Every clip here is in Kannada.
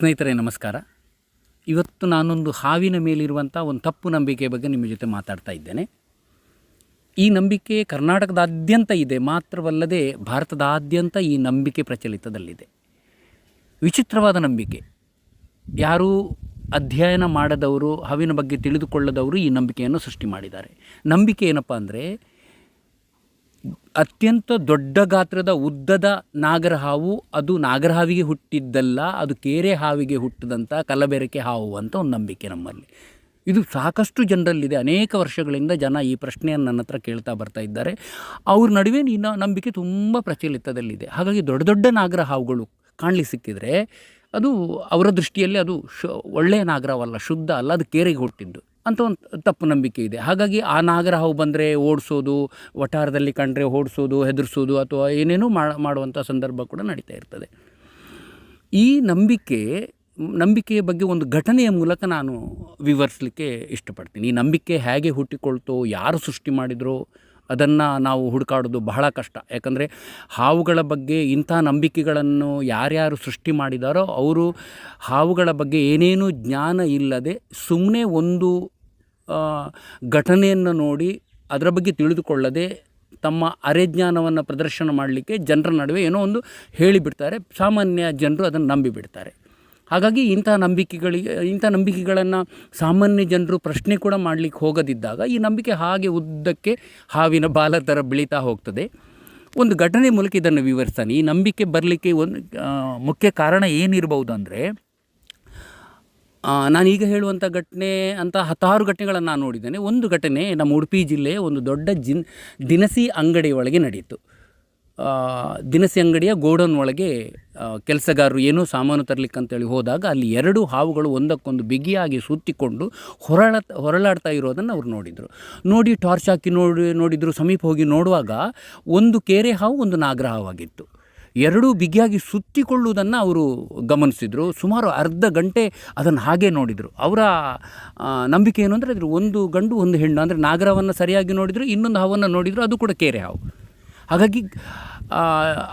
ಸ್ನೇಹಿತರೆ, ನಮಸ್ಕಾರ. ಇವತ್ತು ನಾನೊಂದು ಹಾವಿನ ಮೇಲಿರುವಂಥ ಒಂದು ತಪ್ಪು ನಂಬಿಕೆ ಬಗ್ಗೆ ನಿಮ್ಮ ಜೊತೆ ಮಾತಾಡ್ತಾ ಇದ್ದೇನೆ. ಈ ನಂಬಿಕೆ ಕರ್ನಾಟಕದಾದ್ಯಂತ ಇದೆ, ಮಾತ್ರವಲ್ಲದೆ ಭಾರತದಾದ್ಯಂತ ಈ ನಂಬಿಕೆ ಪ್ರಚಲಿತದಲ್ಲಿದೆ. ವಿಚಿತ್ರವಾದ ನಂಬಿಕೆ. ಯಾರೂ ಅಧ್ಯಯನ ಮಾಡದವರು, ಹಾವಿನ ಬಗ್ಗೆ ತಿಳಿದುಕೊಳ್ಳದವರು ಈ ನಂಬಿಕೆಯನ್ನು ಸೃಷ್ಟಿ ಮಾಡಿದ್ದಾರೆ. ನಂಬಿಕೆ ಏನಪ್ಪ ಅಂದರೆ ಅತ್ಯಂತ ದೊಡ್ಡ ಗಾತ್ರದ ಉದ್ದದ ನಾಗರ ಹಾವು ಅದು ನಾಗರ ಹಾವಿಗೆ ಹುಟ್ಟಿದ್ದಲ್ಲ, ಅದು ಕೇರೆ ಹಾವಿಗೆ ಹುಟ್ಟಿದಂಥ ಕಲಬೆರಕೆ ಹಾವು ಅಂತ ಒಂದು ನಂಬಿಕೆ ನಮ್ಮಲ್ಲಿ. ಇದು ಸಾಕಷ್ಟು ಜನರಲ್ಲಿದೆ. ಅನೇಕ ವರ್ಷಗಳಿಂದ ಜನ ಈ ಪ್ರಶ್ನೆಯನ್ನು ನನ್ನ ಹತ್ರ ಕೇಳ್ತಾ ಬರ್ತಾ ಇದ್ದಾರೆ. ಅವ್ರ ನಡುವೆ ಈ ನಂಬಿಕೆ ತುಂಬ ಪ್ರಚಲಿತದಲ್ಲಿದೆ. ಹಾಗಾಗಿ ದೊಡ್ಡ ದೊಡ್ಡ ನಾಗರ ಹಾವುಗಳು ಕಾಣಲಿ ಸಿಕ್ಕಿದರೆ ಅದು ಅವರ ದೃಷ್ಟಿಯಲ್ಲಿ ಅದು ಶು, ಒಳ್ಳೆಯ ನಾಗರವಲ್ಲ ಶುದ್ಧ ಅಲ್ಲ, ಅದು ಕೇರೆಗೆ ಹುಟ್ಟಿದ್ದು. ಅಂತ ಒಂದು ತಪ್ಪು ನಂಬಿಕೆ ಇದೆ. ಹಾಗಾಗಿ ಆ ನಾಗರ ಹಾವು ಬಂದರೆ ಓಡಿಸೋದು, ವಠಾರದಲ್ಲಿ ಕಂಡ್ರೆ ಓಡಿಸೋದು, ಹೆದರಿಸೋದು ಅಥವಾ ಏನೇನೋ ಮಾಡುವಂಥ ಸಂದರ್ಭ ಕೂಡ ನಡೀತಾ ಇರ್ತದೆ. ಈ ನಂಬಿಕೆ, ನಂಬಿಕೆಯ ಬಗ್ಗೆ ಒಂದು ಘಟನೆಯ ಮೂಲಕ ನಾನು ವಿವರಿಸಲಿಕ್ಕೆ ಇಷ್ಟಪಡ್ತೀನಿ. ಈ ನಂಬಿಕೆ ಹೇಗೆ ಹುಟ್ಟಿಕೊಳ್ತೋ, ಯಾರು ಸೃಷ್ಟಿ ಮಾಡಿದ್ರೋ ಅದನ್ನು ನಾವು ಹುಡುಕಾಡೋದು ಬಹಳ ಕಷ್ಟ. ಯಾಕಂದರೆ ಹಾವುಗಳ ಬಗ್ಗೆ ಇಂಥ ನಂಬಿಕೆಗಳನ್ನು ಯಾರ್ಯಾರು ಸೃಷ್ಟಿ ಮಾಡಿದಾರೋ ಅವರು ಹಾವುಗಳ ಬಗ್ಗೆ ಏನೇನೂ ಜ್ಞಾನ ಇಲ್ಲದೆ ಸುಮ್ಮನೆ ಒಂದು ಘಟನೆಯನ್ನು ನೋಡಿ ಅದರ ಬಗ್ಗೆ ತಿಳಿದುಕೊಳ್ಳದೆ ತಮ್ಮ ಅರೆಜ್ಞಾನವನ್ನು ಪ್ರದರ್ಶನ ಮಾಡಲಿಕ್ಕೆ ಜನರ ನಡುವೆ ಏನೋ ಒಂದು ಹೇಳಿಬಿಡ್ತಾರೆ. ಸಾಮಾನ್ಯ ಜನರು ಅದನ್ನು ನಂಬಿಬಿಡ್ತಾರೆ. ಹಾಗಾಗಿ ಇಂಥ ನಂಬಿಕೆಗಳಿಗೆ ಇಂಥ ನಂಬಿಕೆಗಳನ್ನು ಸಾಮಾನ್ಯ ಜನರು ಪ್ರಶ್ನೆ ಕೂಡ ಮಾಡಲಿಕ್ಕೆ ಹೋಗದಿದ್ದಾಗ ಈ ನಂಬಿಕೆ ಹಾಗೆ ಉದ್ದಕ್ಕೆ ಹಾವಿನ ಬಾಲ ಥರ ಬೆಳೀತಾ ಹೋಗ್ತದೆ. ಒಂದು ಘಟನೆ ಮೂಲಕ ಇದನ್ನು ವಿವರಿಸ್ತಾನೆ. ಈ ನಂಬಿಕೆ ಬರಲಿಕ್ಕೆ ಒಂದು ಮುಖ್ಯ ಕಾರಣ ಏನಿರ್ಬೋದು ಅಂದರೆ ನಾನೀಗ ಹೇಳುವಂಥ ಘಟನೆ, ಅಂತ ಹತ್ತಾರು ಘಟನೆಗಳನ್ನು ನಾನು ನೋಡಿದ್ದೇನೆ. ಒಂದು ಘಟನೆ ನಮ್ಮ ಉಡುಪಿ ಜಿಲ್ಲೆಯ ಒಂದು ದೊಡ್ಡ ಜಿನ್, ದಿನಸಿ ಅಂಗಡಿಯೊಳಗೆ ನಡೆಯಿತು. ದಿನಸಿ ಅಂಗಡಿಯ ಗೋಡೌನ್ ಒಳಗೆ ಕೆಲಸಗಾರರು ಏನೋ ಸಾಮಾನು ತರಲಿಕ್ಕಂತೇಳಿ ಹೋದಾಗ ಅಲ್ಲಿ ಎರಡು ಹಾವುಗಳು ಒಂದಕ್ಕೊಂದು ಬಿಗಿಯಾಗಿ ಸುತ್ತಿಕೊಂಡು ಹೊರಳ, ಹೊರಳಾಡ್ತಾ ಇರೋದನ್ನು ಅವ್ರು ನೋಡಿದರು. ನೋಡಿ ಟಾರ್ಚ್ ಹಾಕಿ ನೋಡಿ, ನೋಡಿದರು, ಸಮೀಪ ಹೋಗಿ ನೋಡುವಾಗ ಒಂದು ಕೆರೆ ಹಾವು, ಒಂದು ನಾಗರ ಹಾವಾಗಿತ್ತು. ಎರಡೂ ಬಿಗಿಯಾಗಿ ಸುತ್ತಿಕೊಳ್ಳುವುದನ್ನು ಅವರು ಗಮನಿಸಿದರು. ಸುಮಾರು ಅರ್ಧ ಗಂಟೆ ಅದನ್ನು ಹಾಗೆ ನೋಡಿದರು. ಅವರ ನಂಬಿಕೆ ಏನು ಅಂದರೆ ಅದ್ರ ಒಂದು ಗಂಡು, ಒಂದು ಹೆಣ್ಣು, ಅಂದರೆ ನಾಗರವನ್ನು ಸರಿಯಾಗಿ ನೋಡಿದರು, ಇನ್ನೊಂದು ಹಾವನ್ನು ನೋಡಿದರು, ಅದು ಕೂಡ ಕೆರೆ ಹಾವು. ಹಾಗಾಗಿ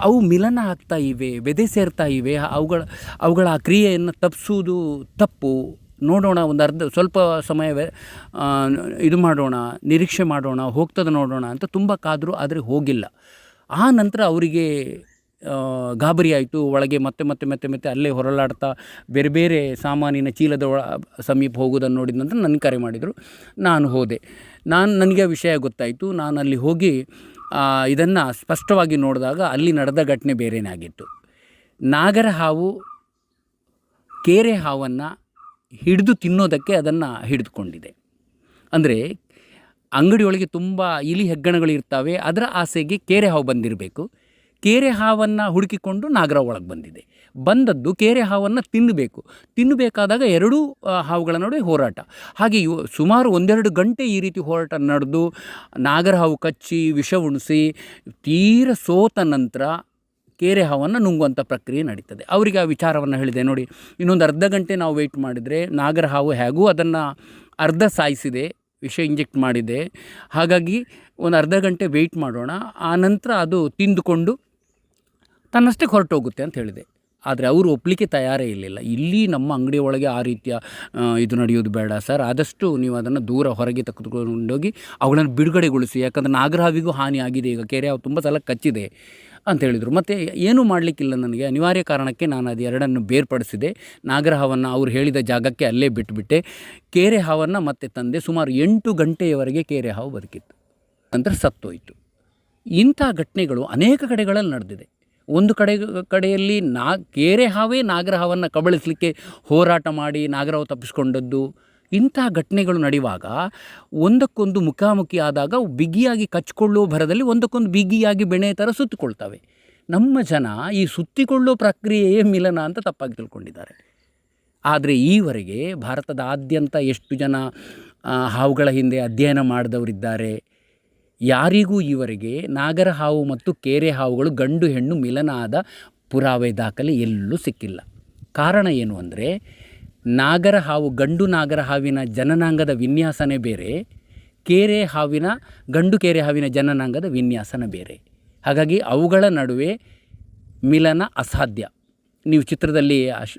ಅವು ಮಿಲನ ಆಗ್ತಾ ಇವೆ, ಬೆದೆ ಸೇರ್ತಾ ಇವೆ, ಅವುಗಳ ಅವುಗಳ ಆ ಕ್ರಿಯೆಯನ್ನು ತಪ್ಪಿಸುವುದು ತಪ್ಪು. ನೋಡೋಣ, ಒಂದು ಅರ್ಧ, ಸ್ವಲ್ಪ ಸಮಯವೇ ಇದು ಮಾಡೋಣ, ನಿರೀಕ್ಷೆ ಮಾಡೋಣ, ಹೋಗ್ತದೆ ನೋಡೋಣ ಅಂತ ತುಂಬ ಕಾದರೂ ಆದರೆ ಹೋಗಿಲ್ಲ. ಆ ನಂತರ ಅವರಿಗೆ ಗಾಬರಿ ಆಯಿತು. ಒಳಗೆ ಮತ್ತೆ ಮತ್ತೆ ಮತ್ತೆ ಮತ್ತೆ ಅಲ್ಲೇ ಹೊರಲಾಡ್ತಾ ಬೇರೆ ಬೇರೆ ಸಾಮಾನಿನ ಚೀಲದ ಒಳ, ಸಮೀಪ ಹೋಗೋದನ್ನು ನೋಡಿದ ನಂತರ ನನ್ನ ಕರೆ ಮಾಡಿದರು. ನಾನು ಹೋದೆ. ನಾನು, ನನಗೆ ಆ ವಿಷಯ ಗೊತ್ತಾಯಿತು. ನಾನು ಅಲ್ಲಿ ಹೋಗಿ ಇದನ್ನು ಸ್ಪಷ್ಟವಾಗಿ ನೋಡಿದಾಗ ಅಲ್ಲಿ ನಡೆದ ಘಟನೆ ಬೇರೆನೇ ಆಗಿತ್ತು. ನಾಗರ ಹಾವು ಕೇರೆ ಹಾವನ್ನು ಹಿಡಿದು ತಿನ್ನೋದಕ್ಕೆ ಅದನ್ನು ಹಿಡಿದುಕೊಂಡಿದೆ. ಅಂದರೆ ಅಂಗಡಿಯೊಳಗೆ ತುಂಬ ಇಲಿ ಹೆಗ್ಗಣಗಳು ಇರ್ತವೆ, ಅದರ ಆಸೆಗೆ ಕೇರೆ ಹಾವು ಬಂದಿರಬೇಕು. ಕೇರೆ ಹಾವನ್ನು ಹುಡುಕಿಕೊಂಡು ನಾಗರ ಒಳಗೆ ಬಂದಿದೆ. ಬಂದದ್ದು ಕೇರೆ ಹಾವನ್ನು ತಿನ್ನಬೇಕು ತಿನ್ನಬೇಕಾದಾಗ ಎರಡೂ ಹಾವುಗಳ ನಡುವೆ ಹೋರಾಟ. ಹಾಗೆ ಸುಮಾರು ಒಂದೆರಡು ಗಂಟೆ ಈ ರೀತಿ ಹೋರಾಟ ನಡೆದು, ನಾಗರ ಹಾವು ಕಚ್ಚಿ, ವಿಷ ಉಣಿಸಿ, ತೀರ ಸೋತ ನಂತರ ಕೇರೆ ಹಾವನ್ನು ನುಂಗುವಂಥ ಪ್ರಕ್ರಿಯೆ ನಡೀತದೆ. ಅವರಿಗೆ ಆ ವಿಚಾರವನ್ನು ಹೇಳಿದೆ. ನೋಡಿ, ಇನ್ನೊಂದು ಅರ್ಧ ಗಂಟೆ ನಾವು ವೆಯ್ಟ್ ಮಾಡಿದರೆ ನಾಗರ ಹಾವು ಹೇಗೂ ಅದನ್ನು ಅರ್ಧ ಸಾಯಿಸಿದೆ, ವಿಷ ಇಂಜೆಕ್ಟ್ ಮಾಡಿದೆ. ಹಾಗಾಗಿ ಒಂದು ಅರ್ಧ ಗಂಟೆ ವೆಯ್ಟ್ ಮಾಡೋಣ. ಆ ನಂತರ ಅದು ತಿಂದುಕೊಂಡು ತನ್ನಷ್ಟಕ್ಕೆ ಹೊರಟೋಗುತ್ತೆ ಅಂತ ಹೇಳಿದೆ. ಆದರೆ ಅವರು ಒಪ್ಪಲಿಕ್ಕೆ ತಯಾರೇ ಇರಲಿಲ್ಲ. ಇಲ್ಲಿ ನಮ್ಮ ಅಂಗಡಿ ಒಳಗೆ ಆ ರೀತಿಯ ಇದು ನಡೆಯೋದು ಬೇಡ ಸರ್. ಆದಷ್ಟು ನೀವು ಅದನ್ನು ದೂರ ಹೊರಗೆ ತೆಗೆದುಕೊಂಡೋಗಿ ಅವುಗಳನ್ನು ಬಿಡುಗಡೆಗೊಳಿಸಿ. ಯಾಕಂದರೆ ನಾಗರಹಾವಿಗೂ ಹಾನಿ ಆಗಿದೆ. ಈಗ ಕೆರೆ ಅವು ತುಂಬ ಸಲ ಕಚ್ಚಿದೆ ಅಂತ ಹೇಳಿದರು. ಮತ್ತು ಏನೂ ಮಾಡಲಿಕ್ಕಿಲ್ಲ ನನಗೆ. ಅನಿವಾರ್ಯ ಕಾರಣಕ್ಕೆ ನಾನು ಅದು ಎರಡನ್ನು ಬೇರ್ಪಡಿಸಿದೆ. ನಾಗರಹಾವನ್ನು ಅವ್ರು ಹೇಳಿದ ಜಾಗಕ್ಕೆ ಅಲ್ಲೇ ಬಿಟ್ಟುಬಿಟ್ಟೆ ಕೇರೆ ಹಾವನ್ನು ಮತ್ತೆ ತಂದೆ ಸುಮಾರು ಎಂಟು ಗಂಟೆಯವರೆಗೆ ಕೇರೆ ಹಾವು ಬದುಕಿತ್ತು. ನಂತರ ಸತ್ತೋಯಿತು. ಇಂಥ ಘಟನೆಗಳು ಅನೇಕ ಕಡೆಗಳಲ್ಲಿ ನಡೆದಿದೆ. ಒಂದು ಕಡೆ, ಕಡೆಯಲ್ಲಿ ನಾ, ಕೇರೆ ಹಾವೇ ನಾಗರ ಹಾವನ್ನು ಕಬಳಿಸಲಿಕ್ಕೆ ಹೋರಾಟ ಮಾಡಿ ನಾಗರಹಾವು ತಪ್ಪಿಸ್ಕೊಂಡದ್ದು. ಇಂಥ ಘಟನೆಗಳು ನಡೆಯುವಾಗ ಒಂದಕ್ಕೊಂದು ಮುಖಾಮುಖಿ ಆದಾಗ ಬಿಗಿಯಾಗಿ ಕಚ್ಕೊಳ್ಳುವ ಭರದಲ್ಲಿ ಒಂದಕ್ಕೊಂದು ಬಿಗಿಯಾಗಿ ಬೆಣೆ ಥರ ಸುತ್ತಿಕೊಳ್ತವೆ. ನಮ್ಮ ಜನ ಈ ಸುತ್ತಿಕೊಳ್ಳುವ ಪ್ರಕ್ರಿಯೆಯೇ ಮಿಲನ ಅಂತ ತಪ್ಪಾಗಿ ತಿಳ್ಕೊಂಡಿದ್ದಾರೆ. ಆದರೆ ಈವರೆಗೆ ಭಾರತದಾದ್ಯಂತ ಎಷ್ಟು ಜನ ಹಾವುಗಳ ಹಿಂದೆ ಅಧ್ಯಯನ ಮಾಡಿದವರಿದ್ದಾರೆ. ಯಾರಿಗೂ ಈವರೆಗೆ ನಾಗರ ಹಾವು ಮತ್ತು ಕೇರೆ ಹಾವುಗಳು, ಗಂಡು ಹೆಣ್ಣು ಮಿಲನ ಆದ ಪುರಾವೆ ದಾಖಲೆ ಎಲ್ಲೂ ಸಿಕ್ಕಿಲ್ಲ. ಕಾರಣ ಏನು ಅಂದರೆ, ನಾಗರ ಹಾವು ಗಂಡು ನಾಗರ ಹಾವಿನ ಜನನಾಂಗದ ವಿನ್ಯಾಸನೇ ಬೇರೆ, ಕೇರೆ ಹಾವಿನ, ಗಂಡು ಕೇರೆ ಹಾವಿನ ಜನನಾಂಗದ ವಿನ್ಯಾಸನ ಬೇರೆ. ಹಾಗಾಗಿ ಅವುಗಳ ನಡುವೆ ಮಿಲನ ಅಸಾಧ್ಯ. ನೀವು ಚಿತ್ರದಲ್ಲಿ ಅಶ್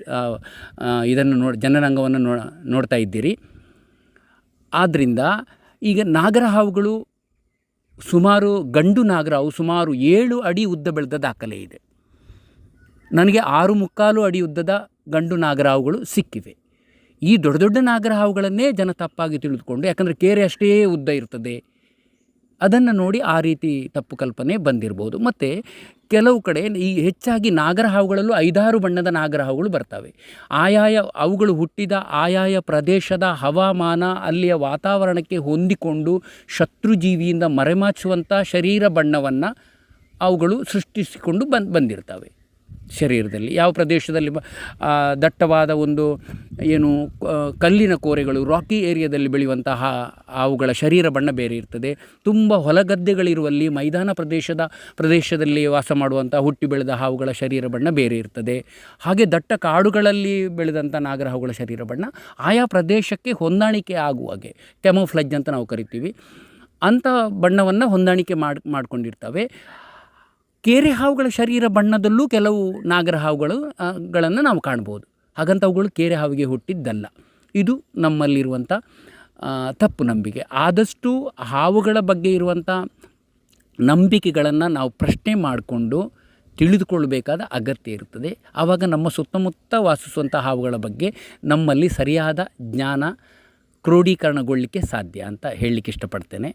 ಇದನ್ನು ನೋಡಿ, ಜನನಾಂಗವನ್ನು ನೋಡ್ತಾ ಇದ್ದೀರಿ. ಆದ್ದರಿಂದ ಈಗ ನಾಗರ ಹಾವುಗಳು ಸುಮಾರು ಗಂಡು ನಾಗರಾವು ಸುಮಾರು ಏಳು ಅಡಿ ಉದ್ದ ಬೆಳೆದ ದಾಖಲೆ ಇದೆ. ನನಗೆ ಆರು ಮುಕ್ಕಾಲು ಅಡಿ ಉದ್ದದ ಗಂಡು ನಾಗರಾವುಗಳು ಸಿಕ್ಕಿವೆ. ಈ ದೊಡ್ಡ ದೊಡ್ಡ ನಾಗರಹಾವುಗಳನ್ನೇ ಜನ ತಪ್ಪಾಗಿ ತಿಳಿದುಕೊಂಡು, ಯಾಕಂದರೆ ಕೇರೆ ಅಷ್ಟೇ ಉದ್ದ ಇರ್ತದೆ. ಅದನ್ನು ನೋಡಿ ಆ ರೀತಿ ತಪ್ಪು ಕಲ್ಪನೆ ಬಂದಿರ್ಬೋದು. ಮತ್ತು ಕೆಲವು ಕಡೆ ಈ ಹೆಚ್ಚಾಗಿ ನಾಗರ ಹಾವುಗಳಲ್ಲೂ ಐದಾರು ಬಣ್ಣದ ನಾಗರ ಹಾವುಗಳು ಬರ್ತವೆ. ಆಯಾಯ ಅವುಗಳು ಹುಟ್ಟಿದ ಆಯಾಯ ಪ್ರದೇಶದ ಹವಾಮಾನ ಅಲ್ಲಿಯ ವಾತಾವರಣಕ್ಕೆ ಹೊಂದಿಕೊಂಡು ಶತ್ರುಜೀವಿಯಿಂದ ಮರೆಮಾಚುವಂಥ ಶರೀರ ಬಣ್ಣವನ್ನು ಅವುಗಳು ಸೃಷ್ಟಿಸಿಕೊಂಡು ಬಂದು ಬಂದಿರ್ತವೆ. ಶರೀರದಲ್ಲಿ. ಯಾವ ಪ್ರದೇಶದಲ್ಲಿ ದಟ್ಟವಾದ ಒಂದು, ಏನು ಕಲ್ಲಿನ ಕೋರೆಗಳು ರಾಕಿ ಏರಿಯಾದಲ್ಲಿ ಬೆಳೆಯುವಂತಹ ಅವುಗಳ ಶರೀರ ಬಣ್ಣ ಬೇರೆ ಇರ್ತದೆ. ತುಂಬ ಹೊಲಗದ್ದೆಗಳಿರುವಲ್ಲಿ ಮೈದಾನ ಪ್ರದೇಶದ, ಪ್ರದೇಶದಲ್ಲಿ ವಾಸ ಮಾಡುವಂಥ ಹುಟ್ಟಿ ಬೆಳೆದ ಹಾವುಗಳ ಶರೀರ ಬಣ್ಣ ಬೇರೆ ಇರ್ತದೆ. ಹಾಗೆ ದಟ್ಟ ಕಾಡುಗಳಲ್ಲಿ ಬೆಳೆದಂಥ ನಾಗರ ಹಾವುಗಳ ಶರೀರ ಬಣ್ಣ ಆಯಾ ಪ್ರದೇಶಕ್ಕೆ ಹೊಂದಾಣಿಕೆ ಆಗುವಾಗೆ ಕೆಮೋಫ್ಲಜ್ ಅಂತ ನಾವು ಕರಿತೀವಿ. ಅಂಥ ಬಣ್ಣವನ್ನು ಹೊಂದಾಣಿಕೆ ಮಾಡಿ, ಮಾಡ್ಕೊಂಡಿರ್ತವೆ. ಕೇರೆ ಹಾವುಗಳ ಶರೀರ ಬಣ್ಣದಲ್ಲೂ ಕೆಲವು ನಾಗರ ಹಾವುಗಳು ಗಳನ್ನು ನಾವು ಕಾಣ್ಬೋದು. ಹಾಗಂತ ಅವುಗಳು ಕೇರೆ ಹಾವಿಗೆ ಹುಟ್ಟಿದ್ದಲ್ಲ. ಇದು ನಮ್ಮಲ್ಲಿರುವಂಥ ತಪ್ಪು ನಂಬಿಕೆ. ಆದಷ್ಟು ಹಾವುಗಳ ಬಗ್ಗೆ ಇರುವಂಥ ನಂಬಿಕೆಗಳನ್ನು ನಾವು ಪ್ರಶ್ನೆ ಮಾಡಿಕೊಂಡು ತಿಳಿದುಕೊಳ್ಳಬೇಕಾದ ಅಗತ್ಯ ಇರುತ್ತದೆ. ಆವಾಗ ನಮ್ಮ ಸುತ್ತಮುತ್ತ ವಾಸಿಸುವಂಥ ಹಾವುಗಳ ಬಗ್ಗೆ ನಮ್ಮಲ್ಲಿ ಸರಿಯಾದ ಜ್ಞಾನ ಕ್ರೋಢೀಕರಣಗೊಳ್ಳಲಿಕ್ಕೆ ಸಾಧ್ಯ ಅಂತ ಹೇಳಲಿಕ್ಕೆ ಇಷ್ಟಪಡ್ತೇನೆ.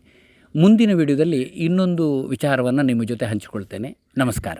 ಮುಂದಿನ ವಿಡಿಯೋದಲ್ಲಿ ಇನ್ನೊಂದು ವಿಚಾರವನ್ನು ನಿಮ್ಮ ಜೊತೆ ಹಂಚಿಕೊಳ್ತೇನೆ. ನಮಸ್ಕಾರ.